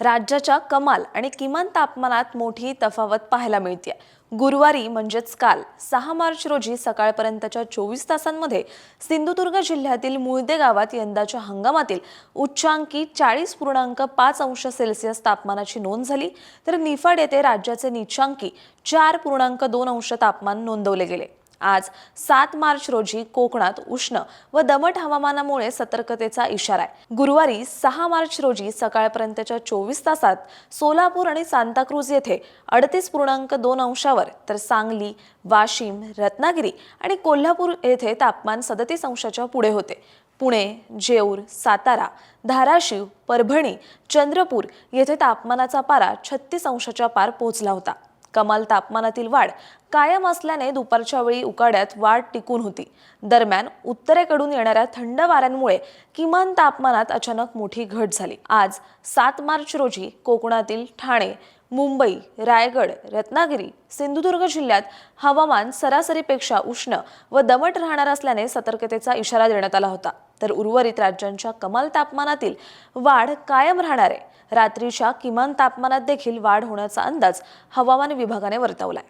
राज्याच्या कमाल आणि किमान तापमानात मोठी तफावत पाहायला मिळते गुरुवारी म्हणजेच काल सहा मार्च रोजी सकाळपर्यंतच्या चोवीस तासांमध्ये सिंधुदुर्ग जिल्ह्यातील मुळदे गावात यंदाच्या हंगामातील उच्चांकी चाळीस पूर्णांक पाच अंश सेल्सिअस तापमानाची नोंद झाली. तर निफाड येथे राज्याचे निचांकी चार पूर्णांक दोन अंश तापमान नोंदवले गेले. आज सात मार्च रोजी कोकणात उष्ण व दमट हवामानामुळे सतर्कतेचा इशारा आहे. गुरुवारी सहा मार्च रोजी सकाळपर्यंतच्या चोवीस तासात सोलापूर आणि सांताक्रूज येथे अडतीस पूर्णांक दोन अंशावर तर सांगली वाशिम रत्नागिरी आणि कोल्हापूर येथे तापमान सदतीस अंशाच्या पुढे होते. पुणे जेऊर सातारा धाराशिव परभणी चंद्रपूर येथे तापमानाचा पारा छत्तीस अंशाच्या पार पोहोचला होता. कमाल तापमानातील वाढ कायम असल्याने दुपारच्या वेळी उकाड्यात वाढ टिकून होती. दरम्यान उत्तरेकडून येणाऱ्या थंड वाऱ्यांमुळे किमान तापमानात अचानक मोठी घट झाली. आज सात मार्च रोजी कोकणातील ठाणे मुंबई रायगड रत्नागिरी सिंधुदुर्ग जिल्ह्यात हवामान सरासरीपेक्षा उष्ण व दमट राहणार असल्याने सतर्कतेचा इशारा देण्यात आला होता. तर उर्वरित राज्यांच्या कमाल तापमानातील वाढ कायम राहणार आहे. रात्रीच्या किमान तापमानात देखील वाढ होण्याचा अंदाज हवामान विभागाने वर्तवलाय.